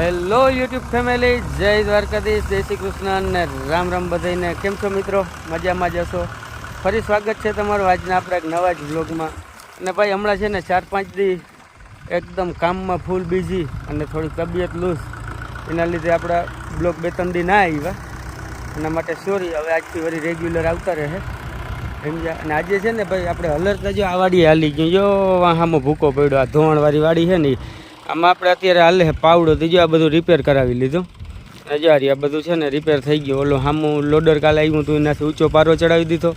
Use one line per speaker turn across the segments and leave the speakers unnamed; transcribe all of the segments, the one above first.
Hello YouTube family જય દ્વારકાધીશ, જય શ્રી કૃષ્ણ અને રામ રામ બધાને કેમ છો મિત્રો? મજામાં જશો ફરી સ્વાગત છે તમારું આજના આપણા એક નવા જ વ્લોગમાં. અને ભાઈ, હમણાં છે ને ચાર પાંચ દી એકદમ કામમાં ફૂલ બિઝી અને થોડી તબિયત લૂઝ એના લીધે આપણા બ્લોગ બે ત્રણ દી ના આવ્યા. એના માટે સોરી હવે આજથી વળી રેગ્યુલર આવતા રહે. સમજ્યા અને આજે છે ને ભાઈ, આપણે હલરતા જો આ વાડી હાલી ગયું. જો વાહામાં ભૂકો પડ્યો. આ ધોવાણવાળી વાડી છે ને. આમાં આપણે અત્યારે હાલે પાવડો તો આ બધું રિપેર કરાવી લીધું. હજારી આ બધું છે ને રિપેર થઈ ગયું. ઓલો હામુ લોડર કાલે આવ્યું હતું, એનાથી ઊંચો પારો ચડાવી દીધો.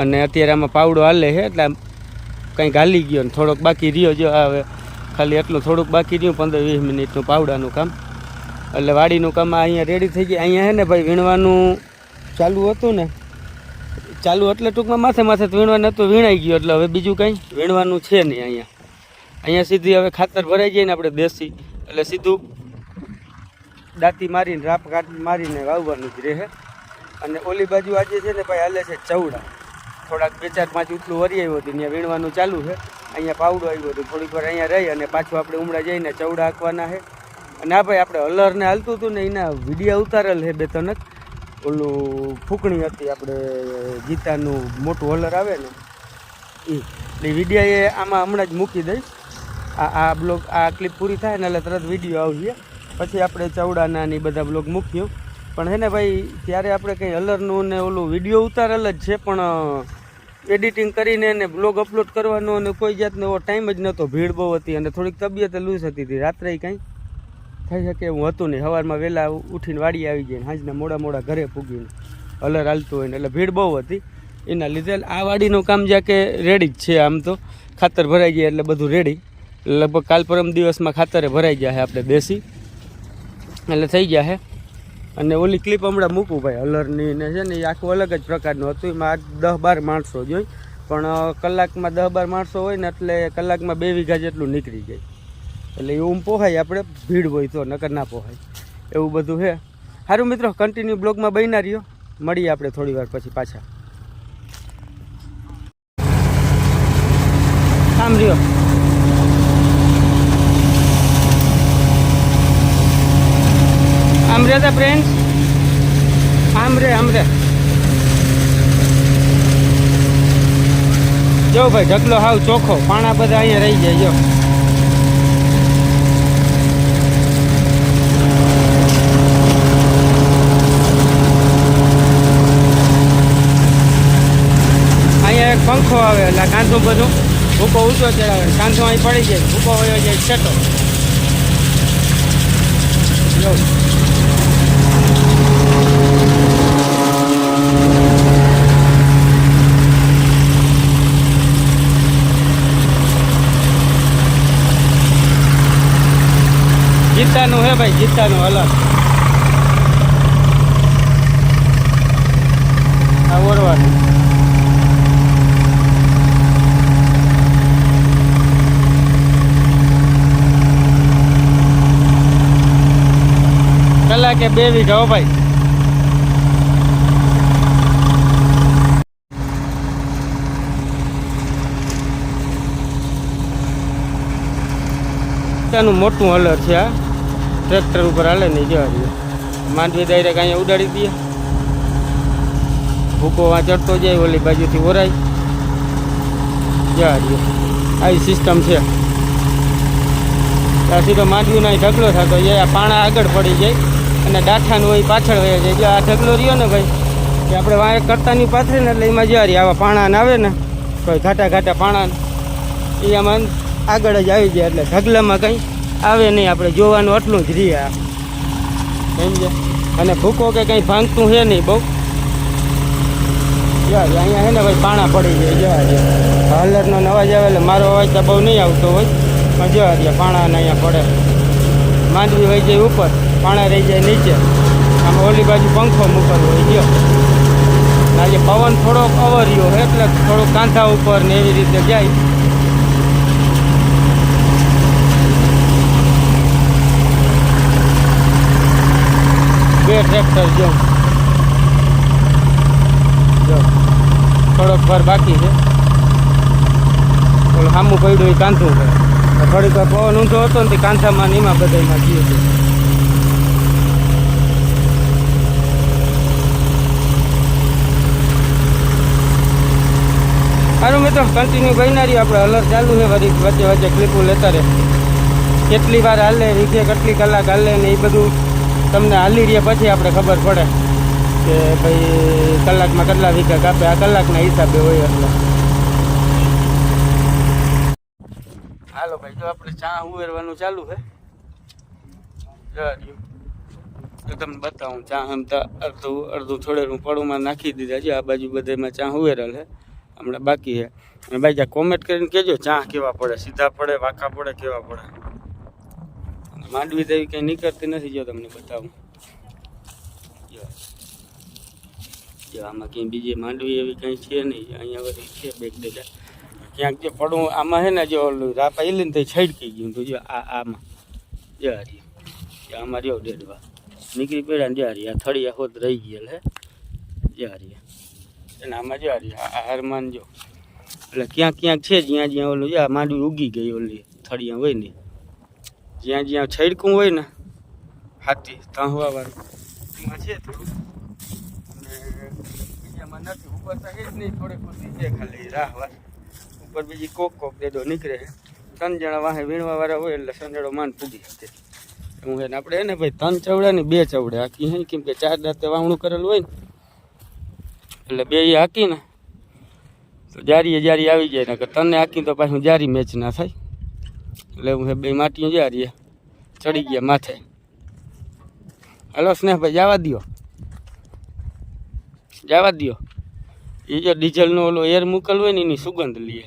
અને અત્યારે આમાં પાવડો હાલે છે, એટલે કંઈક હાલી ગયો ને થોડોક બાકી રહ્યો. જો હવે ખાલી એટલું થોડુંક બાકી રહ્યું, પંદર વીસ મિનિટનું પાવડાનું કામ. એટલે વાડીનું કામ અહીંયા રેડી થઈ ગયું. અહીંયા છે ને ભાઈ વીણવાનું ચાલુ હતું ને, ચાલુ એટલે ટૂંકમાં માથે માથે તો વીણવા નહોતું, વીણાઈ ગયું. એટલે હવે બીજું કંઈ વીણવાનું છે નહીં અહીંયા. અહીંયા સીધી હવે ખાતર ભરાઈ જાય ને આપણે દેશી. એટલે સીધું દાંતી મારીને, રાપ કાઢ મારીને વાવવાનું જ રહે. અને ઓલી બાજુ આજે છે ને ભાઈ હાલે છે ચવડા થોડાક બે ચાર પાંચ ઉતલું વરી આવ્યું હતું, ત્યાં વીણવાનું ચાલુ છે. અહીંયા પાવડો આવ્યો હતો, થોડીક વાર અહીંયા રહી અને પાછું આપણે ઉમડા જઈને ચવડા હાંકવાના છે. અને આ ભાઈ આપણે અલરને હાલતું હતું ને, એના વિડીયા ઉતારેલ છે બે જ. ઓલું ફૂકણી હતી આપણે ગીતાનું મોટું હલર આવે ને એ એટલે વિડીયા આમાં હમણાં જ મૂકી દઈશ. આ આ બ્લોગ આ ક્લિપ પૂરી થાય ને એટલે તરત વીડિયો આવશે. પછી આપણે ચવડાના ને બધા બ્લોગ મૂક્યું પણ હે ને ભાઈ ત્યારે આપણે કંઈ અલરનું ને ઓલું વીડિયો ઉતારેલ જ છે, પણ એડિટિંગ કરીને ને બ્લોગ અપલોડ કરવાનો અને કોઈ જાતનો એવો ટાઈમ જ નહોતો, ભીડ બહુ હતી અને થોડીક તબિયત લૂઝ હતી તી. રાત્રે કંઈ થઈ શકે એવું હતું નહીં. સવારમાં વહેલા ઉઠીને વાડી આવી જાય ને સાંજના મોડા મોડા ઘરે પૂગીને અલર હાલતું હોય ને એટલે ભીડ બહુ હતી. એના લીધે આ વાડીનું કામ જ્યાં કે રેડી જ છે આમ તો. ખાતર ભરાઈ ગયા એટલે બધું રેડી લગભગ કાલ પરમ દિવસમાં ખાતરે ભરાઈ જાય આપણે દેશી. એટલે થઈ ગયા છે. અને ઓલી ક્લિપ હમણાં મૂકું ભાઈ હલરની ને છે ને એ આખું અલગ જ પ્રકારનું હતું. એમાં આજ દસ બાર માણસો જોઈ. પણ કલાકમાં દસ બાર માણસો હોય ને એટલે કલાકમાં બે વીઘા જેટલું નીકળી જાય. એટલે એવું પોહાય આપણે, ભીડ હોય તો, નકર ના પોહાય. એવું બધું છે. સારું મિત્રો કન્ટિન્યુ બ્લોગમાં બન્યા રહ્યો. મળીએ આપણે થોડી વાર પછી પાછા. આમ આમ રે તા ફ્રેન્ડ આમ રે આમ રે જો ભાઈ, ઢગલો હાવ ચોખ્ખો. પાણા બધા અહીંયા રહી જાય જો. અહીંયા એક પંખો આવે, એટલે કાંધો બધું. ભૂકો ઊંચો ચડાવે. કાંધો અહીં પડી જાય. ભૂકો હોય જાય, છેટો જો જીતાનું હે ભાઈ, જીતાનું અલગ આ ઓરવાનું. કલાકે બે વીઘા હો ભાઈ. ત્યાંનું મોટું હલર છે આ ટ્રેક્ટર ઉપર હાલે નહીં જવા દે માંડવી ડાયરેક્ટ અહીંયા ઉડાડી દે ભૂકો વાં ચડતો જાય, ઓલી બાજુથી ઓરાય. જવા દે આવી સિસ્ટમ છે. આ સીધો માંડવીનો ઢગલો થતો જાય, આ પાણા આગળ પડી જાય અને ડાઠાનું હોય પાછળ વહે જાય. જો આ ઢગલો રહ્યો ને ભાઈ, કે આપણે વાંય કરતાની પાથરે ને એટલે એમાં રહીએ આવા પાણાને આવે ને કોઈ ઘાટા ઘાટા પાણા એ આમાં આગળ જ આવી જાય. એટલે ઢગલામાં કંઈ આવે નહીં, આપણે જોવાનું આટલું જ રહી આ સમજે અને ભૂકો કે કંઈ ભાંગતું છે નહીં, બહુ. યાર અહીંયા છે ને ભાઈ પાણા પડી જાય જવા દે હલરનો અવાજ આવે એટલે મારો અવાજ તો બહુ નહીં આવતો હોય. પણ જવા દે પાણા ને અહીંયા પડે. માંડવી વહી જાય ઉપર, પાણા રહી જાય નીચે. આમ ઓલી બાજુ પંખો મૂકેલો હોય ગયો આજે પવન થોડોક અવર્યો એટલે થોડોક કાંધા ઉપર ને એવી રીતે જાય. બે ટ્રેક્ટર જો. જો. થોડોક ફર બાકી છે. ઓલું સામું પડ્યું એ કાંથું છે. થોડીક વાર પવન ઊંધો હતો ને તે કાંથામાં ને એમાં બધામાં ગયું હતું મેં મિત્રો કન્ટિન્યુ બનારી આપણે હલર ચાલુ છે વરી વચ્ચે વચ્ચે ક્લિપો લેતા રહે. કેટલી વાર હાલે રીતે કેટલી કલાક હાલે ને એ બધું તમને હાલી રહીએ પછી આપણે ખબર પડે કે ભાઈ કલાકમાં કેટલા વીઘા કાપે. આ કલાકના હિસાબે હોય એટલે. હાલો ભાઈ, જો આપણે ચા ઉવેરવાનું ચાલુ છે. તો તમને બતાવું, ચા આમ તો અડધું અડધું થોડેનું પડુંમાં નાખી દીધા છે. આ બાજુ બધામાં ચા ઉવેરેલ છે. હમણાં બાકી છે. અને ભાઈ જ્યાં કોમેન્ટ કરીને કહેજો ચા કેવા પડે, સીધા પડે, વાંકા પડે, કેવા પડે. માંડવી દેવી કંઈ નીકળતી નથી, જો તમને બતાવું. જો. જો, આમાં ક્યાંય બીજી માંડવી એવી કંઈ છે નહીં. અહીંયા વળી છે બેગ દેજા ક્યાંક જે પડું, આમાં છે ને જો ઓલું રાપા એ લઈને તો છડકી ગયું તો જો, આ, આમાં. જો હારી. જો, આમાં રહ્યો ડેડવા નીકળી પડ્યા ને હારી આ થળિયા હોત રહી ગયેલ, હે. જો હારી અને આમાં જો હારી આ હારમાન જો. એટલે ક્યાંક ક્યાંક છે જ્યાં જ્યાં ઓલું જ્યાં માંડવી ઉગી ગઈ ઓલી થળિયા હોય ને. જ્યાં જ્યાં છેડકું હોય ને, હાથી, તાંહવા વાળું. એમાં છે થોડું બીજામાં નથી, ઉપર તો જ નહીં, થોડીક ખુશી છે ખાલી, રાહ વાર ઉપર બીજી કોક કોક દેડો નીકળે ત્રણ જણા વાહે વીણવા વાળા હોય એટલે સંજેડો માન પૂગી શકે. હું એને આપણે એને ભાઈ ત્રણ ચવડે ને બે ચવડે હાકી હે, કેમ કે ચાર દાંતે વાવણું કરેલું હોય ને, એટલે બે હાકી ને તો જારીએ જારી આવી જાય ને કે તને હાકી તો પાછું જારી મેચ ના થાય. એટલે હું બે માટીઓ જારીએ ચડી ગયા માથે. હલો સ્નેહભાઈ, જવા દ્યો. જવા દો એ જો ડીઝલનો ઓલો એર મૂકેલ હોય ને એની સુગંધ લે.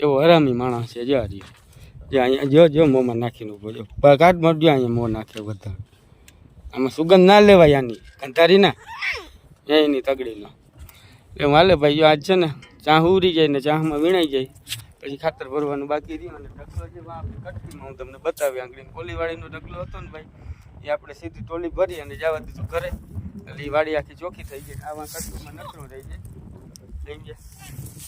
એવો હરામી માણસ છે, જ્યાં રહીએ. જે અહીંયા જો જો મોંમાં નાખીને ઊભો જો કાઢ મળજો અહીંયા મોં નાખે બધા. આમાં સુગંધ ના લેવાય આની. કંધારી ના. એની તગડીનો. એટલે હાલે ભાઈ, જો આજ છે ને ચા ઉરી જાય ને ચામાં વીણાઈ જાય. પછી ખાતર ભરવાનું બાકી રહ્યું અને ઢગલો જે વા કટકીમાં હું તમને બતાવી આંગળી કોલીવાળીનો ઢગલો હતો ને ભાઈ, એ આપણે સીધી ટોલી ભરી અને જવા દીધું ઘરે. એટલે એ વાડી આખી ચોખ્ખી થઈ ગઈ, આવા કટકીમાં નકરો રહી જાય ગયા.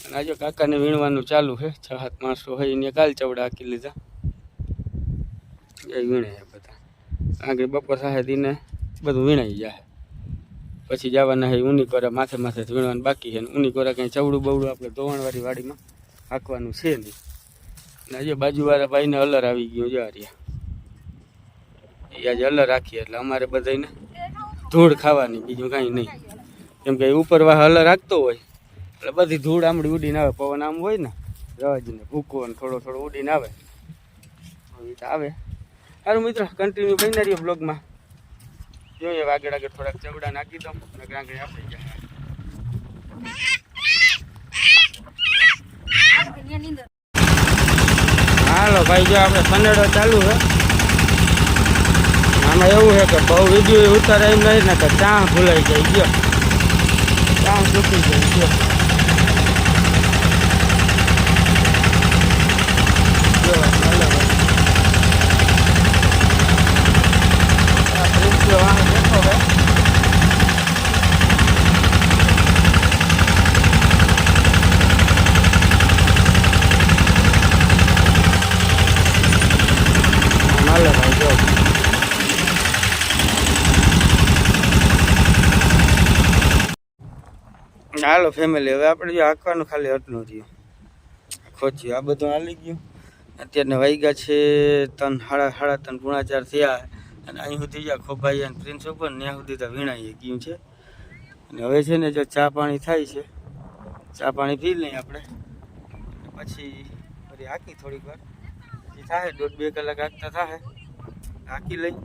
અને આજે કાકાને વીણવાનું ચાલુ છે, છ સાત માણસો હોય એને કાલ ચવડા આખી લીધા. એ વીણે છે બધા. આગળ બપોર સાહેબ બધું વીણાઈ જાય. પછી જવાના હોય ઊની કોરા માથે માથે વીણવાનું બાકી છે. ને ઊની કોરા કંઈ ચવડું બવડું આપણે ધોવાણવાળી વાડીમાં હાંકવાનું છે નહીં. અને આજે બાજુવાળા ભાઈને અલર આવી ગયો જો રહ્યા. એ આજે અલર રાખીએ એટલે અમારે બધાને ધૂળ ખાવાની, બીજું કાંઈ નહીં. કેમ કે ઉપર વાહ અલર રાખતો હોય. એટલે બધી ધૂળ આમડી ઉડીને આવે. પવન આમ હોય ને, રવાજીને ભૂકો ને થોડો થોડો ઉડીને આવે. આવે સારું મિત્રો કન્ટિન્યુ બની રહ્યો બ્લોગમાં જોઈએ આગળ આગળ થોડાક ચવડા નાખી દઉં અને આગળ આપી જાય હાલો ભાઈ, જો આપણે સનેડો ચાલુ છે. આમાં એવું છે કે બહુ વીડિયો ઉતારે એમ નહીં ને કે ચા ભૂલાઈ જાય, ગયો. ચા ચૂકી જાય, ગયો જો, હાલો ભાઈ. આ પ્રિન્સિપલ વાહન બેઠો છે. હાલો ભાઈ જો હાલો ફેમિલી. હવે આપણે જો આંકવાનું ખાલી હટનું રહ્યું. ખોચ્યું. આ બધું હાલી ગયું. અત્યારના વાઈગા છે ત્રણ સાડા સાડા ત્રણ પૂણા થયા. અને અહીં સુધી જ્યાં ખોભાઈ અને પ્રિન્સ ઉપર, ત્યાં સુધી તો વીણાઈ ગયું છે. અને હવે છે ને જો ચા પાણી થાય છે. ચા પાણી પી લઈએ આપણે. પછી ફરી હાકી થોડીક વાર. પછી થાય, દોઢ બે કલાક હાકતા થાય. હાકી લઈ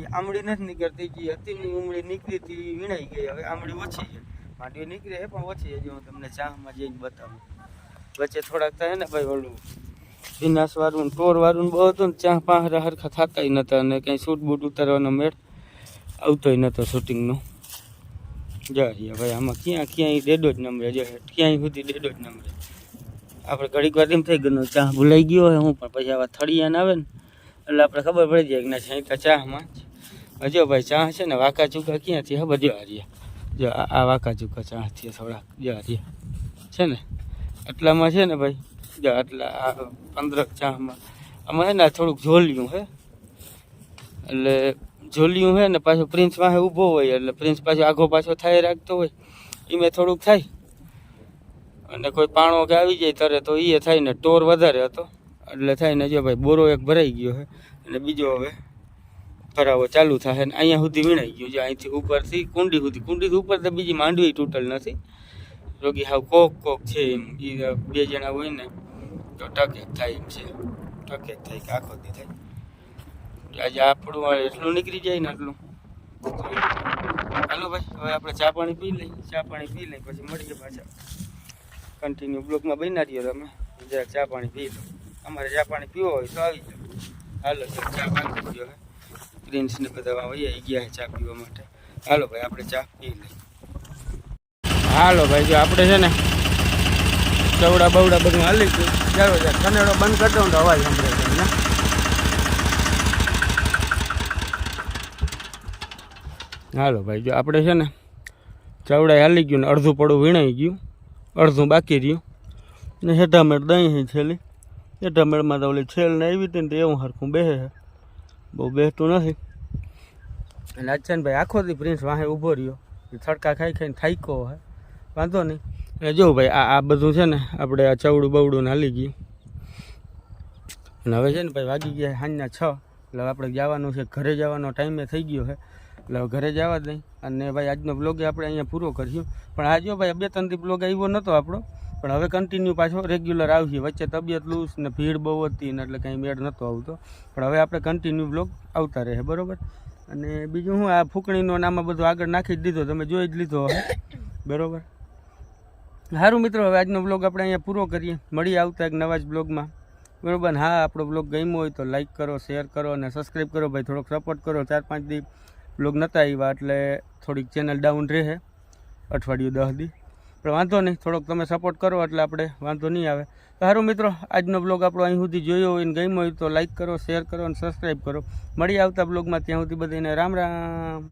એ આમળી નથી નીકળતી, જે હતી ઉમળી નીકળી હતી વીણાઈ ગઈ. હવે આમળી ઓછી છે. માંડવી નીકળે છે પણ ઓછી હજી હું તમને ચામાં જઈને બતાવું. વચ્ચે થોડાક થાય ને ભાઈ ઓલું, વિનાશ વાળું ટોર વાળું બહુ હતું ને ચા પાંહરા હરખા થતા નતા અને કંઈ શૂટ બૂટ ઉતારવાનો મેળ આવતોય નતો શૂટિંગનો જાય ભાઈ, આમાં ક્યાં, ક્યાંય ડેડો જ નંબરે જો ક્યાંય સુધી ડેડો જ નંબરે આપણે ઘડીક વાર એમ થઈ ગયું ચા ભૂલાઈ ગયો હોય, હું પણ પછી આવા થળિયાને આવે ને, એટલે આપણે ખબર પડી જાય કે ના સાંઈ તો ચામાં જ. હજો ભાઈ ચા છે ને, વાંકા ચૂકા ક્યાંથી, હા, બધું હારીએ જો વાંકા ચૂકા ચા થી થોડાક જો હારીએ છે ને? આટલામાં છે ને ભાઈ? જો આટલા આ પંદરક ચામાં આમાં છે ને થોડુંક ઝોલ્યું હે. એટલે ઝોલ્યું હે ને પાછું પ્રિન્સ પાસે ઊભો હોય, એટલે પ્રિન્સ પાછો આગો પાછો થાય રાખતો હોય. એમાં થોડુંક થાય. અને કોઈ પાણો કે આવી જાય તરે તો એ થાય ને ટોર વધારે હતો. એટલે થાય ને જો ભાઈ, બોરો એક ભરાઈ ગયો હે. અને બીજો હવે ભરાવો ચાલુ થાય ને અહીંયા સુધી વીણાઈ ગયું. છે અહીંથી ઉપરથી કુંડી સુધી. કુંડીથી ઉપર તો બીજી માંડવી તૂટલ નથી. રોગી હાવ કોક કોક છે એમ. એ બે જણા હોય ને તો ટકે થાય એમ છે. ટકે થાય કે આખો દી થાય. આજે આપણું આ એટલું નીકળી જાય ને એટલું હાલો ભાઈ, હવે આપણે ચા પાણી પી લઈએ. ચા પાણી પી લઈએ, પછી મળીએ પાછા. કન્ટિન્યુ બ્લોકમાં બન્યા રહ્યો તમે. જરાક ચા પાણી પી લો. અમારે ચા પાણી પીવો હોય તો આવી જાઓ. હાલો તો ચા પાણી પીવો હે પ્રિન્સ ને બધા વૈયા ગયા ચા પીવા માટે. હાલો ભાઈ, આપણે ચા પી લઈએ. હાલો ભાઈ, જો આપણે છે ને ચવડા બવડા બધું હાલી ગયું. ચાલો કનેડો બંધ કરી દઉં તો અવાજ સાંભળે તમને હાલો ભાઈ, જો આપણે છે ને ચવડા હાલી ગયું ને અડધું પડું વીણાઈ ગયું. અડધું બાકી રહ્યું. ને હેઠામેઠ દહીં છેલી છેલ્લી હેઠામેળમાં તો ઓલી છેલ ને આવી હતી ને એવું હરખું બેસે છે. બહુ બેસતું નથી. અને અચ્છનભાઈ ભાઈ આખો દી પ્રિન્સ વાહે ઊભો રહ્યો. થડકા ખાઈ ખાઈને થાયકો હોય વાંધો નહીં. એટલે જો ભાઈ આ આ બધું છે ને આપણે આ ચવડું બવડું હાલી ગયું. અને હવે છે ને ભાઈ વાગી ગયા સાંજના છ. એટલે આપણે જવાનું છે, ઘરે જવાનો ટાઈમે થઈ ગયો છે એટલે ઘરે જવા જ નહીં અને ભાઈ આજનો બ્લોગ આપણે અહીંયા પૂરો કર્યો પણ આ જો ભાઈ બે ત્રણ બ્લોગ આવ્યો નહોતો આપણો. પણ હવે કન્ટિન્યુ પાછો રેગ્યુલર આવશે. વચ્ચે તબિયત લૂસ ને ભીડ બહુ હતી ને એટલે કંઈ મેળ નહોતો આવતો. પણ હવે આપણે કન્ટિન્યુ બ્લોગ આવતા રહે, બરોબર? અને બીજું હું આ ફૂકણીનો ને આમાં બધું આગળ નાખી જ દીધો, તમે જોઈ જ લીધો બરોબર? સારું મિત્રો, હવે આજનો બ્લોગ આપણે અહીંયા પૂરો કરીએ. મળી આવતા એક નવા જ બ્લોગમાં બરોબર? હા, આપણો બ્લોગ ગમ્યો હોય તો લાઈક કરો શેર કરો અને સબસ્ક્રાઈબ કરો ભાઈ. થોડોક સપોર્ટ કરો. ચાર પાંચ દી બ્લોગ નહોતા આવ્યા, એટલે થોડીક ચેનલ ડાઉન રહે. અઠવાડિયું દસ દી. પણ વાંધો નહીં, થોડોક તમે સપોર્ટ કરો એટલે આપણે વાંધો નહીં આવે. તો સારું મિત્રો, આજનો બ્લોગ આપણો અહીં સુધી જોયો હોય ને ગમ્યો હોય તો લાઈક કરો શેર કરો અને સબસ્ક્રાઈબ કરો. મળી આવતા બ્લોગમાં ત્યાં સુધી બધાને રામ રામ.